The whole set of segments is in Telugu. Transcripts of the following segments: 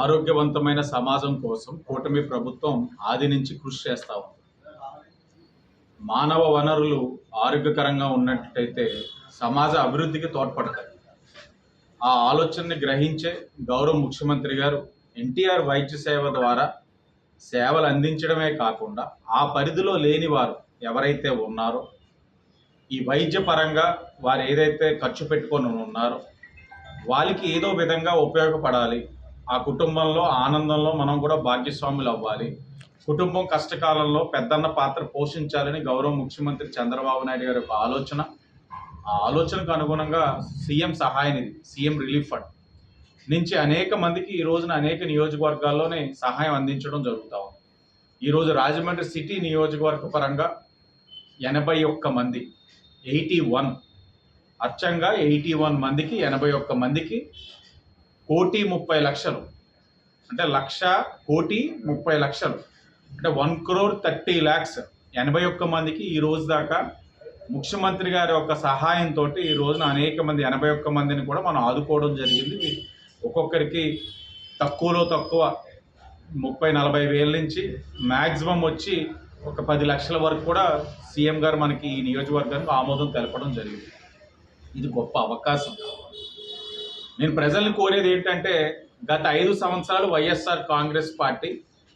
ఆరోగ్యవంతమైన సమాజం కోసం కూటమి ప్రభుత్వం ఆది నుంచి కృషి చేస్తా ఉంది. మానవ వనరులు ఆరోగ్యకరంగా ఉన్నట్టయితే సమాజ అభివృద్ధికి తోడ్పడతాయి. ఆ ఆలోచనని గ్రహించే గౌరవ ముఖ్యమంత్రి గారు ఎన్టీఆర్ వైద్య సేవ ద్వారా సేవలు అందించడమే కాకుండా ఆ పరిధిలో లేని వారు ఎవరైతే ఉన్నారో ఈ వైద్య పరంగా వారు ఏదైతే ఖర్చు పెట్టుకొని ఉన్నారో వాళ్ళకి ఏదో విధంగా ఉపయోగపడాలి ఆ కుటుంబంలో ఆనందంలో మనం కూడా భాగ్యస్వాములు అవ్వాలి. కుటుంబం కష్టకాలంలో పెద్దన్న పాత్ర పోషించాలని గౌరవ ముఖ్యమంత్రి చంద్రబాబు నాయుడు గారి యొక్క ఆలోచన. ఆ ఆలోచనకు అనుగుణంగా సీఎం సహాయ నిధి సీఎం రిలీఫ్ ఫండ్ నుంచి అనేక మందికి ఈ రోజున అనేక నియోజకవర్గాల్లోనే సహాయం అందించడం జరుగుతూ ఉంది. ఈరోజు రాజమండ్రి సిటీ నియోజకవర్గ పరంగా ఎనభై ఒక్క మంది ఎయిటీ వన్ అచ్చంగా ఎయిటీ వన్ మందికి ఎనభై ఒక్క మందికి కోటి ముప్పై లక్షలు. అంటే లక్ష కోటి ముప్పై లక్షలు. అంటే వన్ క్రోర్ థర్టీ ల్యాక్స్. ఎనభై ఒక్క మందికి ఈ రోజు దాకా ముఖ్యమంత్రి గారి యొక్క సహాయంతో ఈ రోజున అనేక మంది ఎనభై ఒక్క మందిని కూడా మనం ఆదుకోవడం జరిగింది. ఒక్కొక్కరికి తక్కువలో తక్కువ ముప్పై నలభై వేల నుంచి మ్యాక్సిమం వచ్చి ఒక పది లక్షల వరకు కూడా సీఎం గారు మనకి ఈ నియోజకవర్గానికి ఆమోదం తెలపడం జరిగింది. ఇది గొప్ప అవకాశం. నేను ప్రజల్ని కోరేది ఏంటంటే గత ఐదు సంవత్సరాలు వైఎస్ఆర్ కాంగ్రెస్ పార్టీ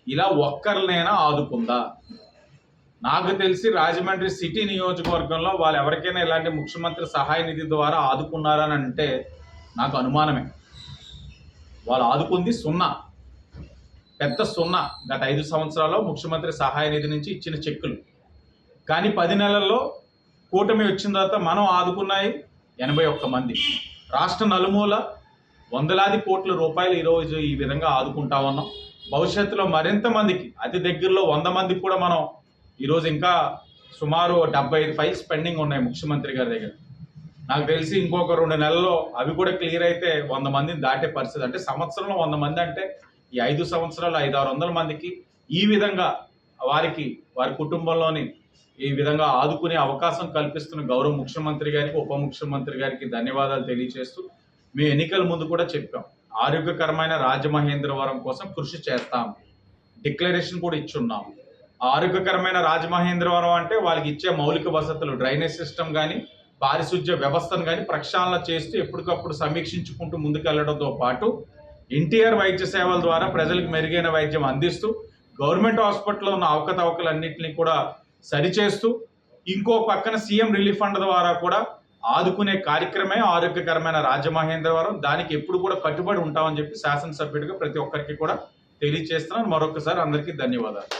ఇలా ఒక్కరినైనా ఆదుకుందా? నాకు తెలిసి రాజమండ్రి సిటీ నియోజకవర్గంలో వాళ్ళు ఎవరికైనా ఇలాంటి ముఖ్యమంత్రి సహాయ నిధి ద్వారా ఆదుకున్నారని అంటే నాకు అనుమానమే. వాళ్ళు ఆదుకుంది సున్నా. పెద్ద సున్నా గత ఐదు సంవత్సరాల్లో ముఖ్యమంత్రి సహాయ నిధి నుంచి ఇచ్చిన చెక్కులు. కానీ పది నెలల్లో కూటమి వచ్చిన తర్వాత మనం ఆదుకున్నాయి ఎనభై ఒక్క మంది. రాష్ట్ర నలుమూల వందలాది కోట్ల రూపాయలు ఈరోజు ఈ విధంగా ఆదుకుంటా ఉన్నాం. భవిష్యత్తులో మరింత మందికి అతి దగ్గరలో వంద మందికి కూడా మనం ఈరోజు ఇంకా సుమారు డెబ్బై ఐదు ఫైల్స్ పెండింగ్ ఉన్నాయి ముఖ్యమంత్రి గారి దగ్గర. నాకు తెలిసి ఇంకొక రెండు నెలల్లో అవి కూడా క్లియర్ అయితే వంద మందిని దాటే పరిస్థితి. అంటే సంవత్సరంలో వంద మంది అంటే ఈ ఐదు సంవత్సరాలు ఐదు ఆరు వందల మందికి ఈ విధంగా వారికి వారి కుటుంబంలోని ఈ విధంగా ఆదుకునే అవకాశం కల్పిస్తున్న గౌరవ ముఖ్యమంత్రి గారికి ఉప ముఖ్యమంత్రి గారికి ధన్యవాదాలు తెలియజేస్తూ మేము ఎన్నికల ముందు కూడా చెప్పాం. ఆరోగ్యకరమైన రాజమహేంద్రవరం కోసం కృషి చేస్తాం. డిక్లరేషన్ కూడా ఇచ్చున్నాం. ఆరోగ్యకరమైన రాజమహేంద్రవరం అంటే వాళ్ళకి ఇచ్చే మౌలిక వసతులు డ్రైనేజ్ సిస్టమ్ కానీ పారిశుధ్య వ్యవస్థను కానీ ప్రక్షాళన చేస్తూ ఎప్పటికప్పుడు సమీక్షించుకుంటూ ముందుకెళ్ళడంతో పాటు ఎన్టీఆర్ వైద్య సేవల ద్వారా ప్రజలకు మెరుగైన వైద్యం అందిస్తూ గవర్నమెంట్ హాస్పిటల్లో ఉన్న అవకతవకలన్నింటినీ కూడా సరిచేస్తూ ఇంకో పక్కన సీఎం రిలీఫ్ ఫండ్ ద్వారా కూడా ఆదుకునే కార్యక్రమే ఆరోగ్యకరమైన రాజమహేంద్రవరం. దానికి ఎప్పుడు కూడా కట్టుబడి ఉంటామని చెప్పి శాసనసభ్యుడిగా ప్రతి ఒక్కరికి కూడా తెలియజేస్తున్నాను మరొకసారి అందరికీ ధన్యవాదాలు.